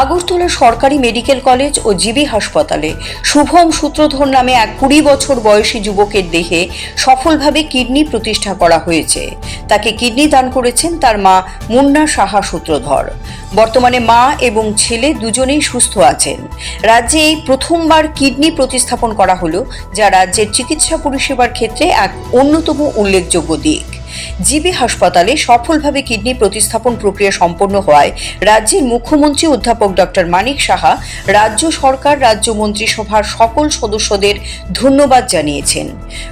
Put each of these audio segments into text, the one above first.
আগরতলা সরকারি medical college ও GB হাসপাতালে শুভম সূত্রধর নামে এক কুড়ি বছর বয়সী যুবকের দেহে সফলভাবে কিডনি প্রতিষ্ঠা করা হয়েছে। তাকে কিডনি দান করেছেন তার মা মুন্না সাহা সূত্রধর। বর্তমানে মা এবং ছেলে দুজনেই সুস্থ আছেন। রাজ্যে এই প্রথমবার কিডনি প্রতিস্থাপন করা হলো, যা রাজ্যের চিকিৎসা পরিষেবার ক্ষেত্রে এক অন্যতম উল্লেখযোগ্য দিক। জিবি হাসপাতালে সফলভাবে কিডনি প্রতিস্থাপন প্রক্রিয়া সম্পন্ন হওয়ায় রাজ্যের মুখ্যমন্ত্রী অধ্যাপক ডক্টর মানিক সাহা, রাজ্য সরকার, রাজ্য মন্ত্রিসভার সকল সদস্যদের ধন্যবাদ জানিয়েছেন।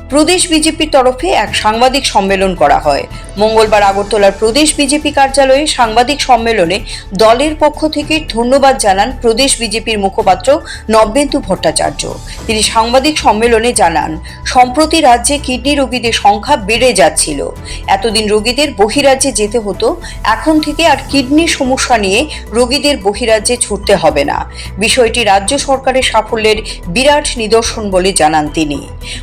প্রদেশ বিজেপির তরফে এক সাংবাদিক সম্মেলন করা হয়। মঙ্গলবার আগরতলার প্রদেশ বিজেপি কার্যালয়ে সাংবাদিক সম্মেলনে দলের পক্ষ থেকে ধন্যবাদ জানান প্রদেশ বিজেপির মুখপাত্র নব্যেন্দু ভট্টাচার্য। তিনি সাংবাদিক সম্মেলনে জানান, সম্প্রতি রাজ্যে কিডনি রোগীদের সংখ্যা বেড়ে যাচ্ছিল। এতদিন রোগীদের বহিরাজ্যে যেতে হতো, এখন থেকে আর কিডনি সমস্যা নিয়ে রোগীদের বহিরাজ্যে ছুটতে হবে না। বিষয়টি রাজ্য সরকারের সাফল্যের বিরাট নিদর্শন বলে জানান তিনি।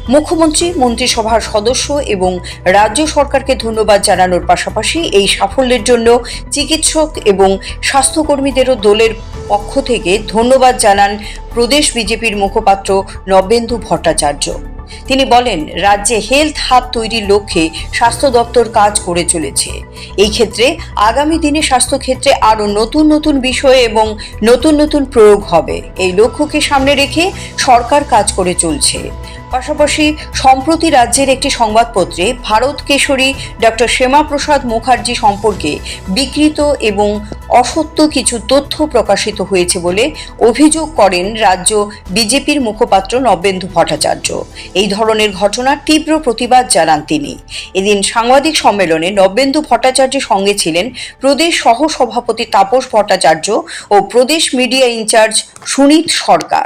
মুখ্যমন্ত্রী, মন্ত্রিসভার সদস্য এবং রাজ্য সরকারকে ধন্যবাদ জানানোর পাশাপাশি এই সাফল্যের জন্য চিকিৎসক এবং স্বাস্থ্যকর্মীদেরও দলের পক্ষ থেকে ধন্যবাদ জানান প্রদেশ বিজেপির মুখপাত্র নবেন্দু ভট্টাচার্য। তিনি বলেন, রাজ্যে হেলথ হাব তৈরির লক্ষ্যে স্বাস্থ্য দপ্তর কাজ করে চলেছে। এই ক্ষেত্রে আগামী দিনে স্বাস্থ্যক্ষেত্রে আরও নতুন নতুন বিষয় এবং নতুন নতুন প্রয়োগ হবে। এই লক্ষ্যকে সামনে রেখে সরকার কাজ করে চলছে। পাশাপাশি সম্প্রতি রাজ্যের একটি সংবাদপত্রে ভারত কেশরী ডক্টর শ্যামাপ্রসাদ মুখার্জি সম্পর্কে বিকৃত এবং অসত্য কিছু তথ্য প্রকাশিত হয়েছে বলে অভিযোগ করেন রাজ্য বিজেপির মুখপাত্র নবেন্দু ভট্টাচার্য। এই ধরনের ঘটনার তীব্র প্রতিবাদ জানান তিনি। এদিন সাংবাদিক সম্মেলনে নবেন্দু ভট্টাচার্যের সঙ্গে ছিলেন প্রদেশ সহ সভাপতি তাপস ভট্টাচার্য ও প্রদেশ media incharge Sunit Sarkar.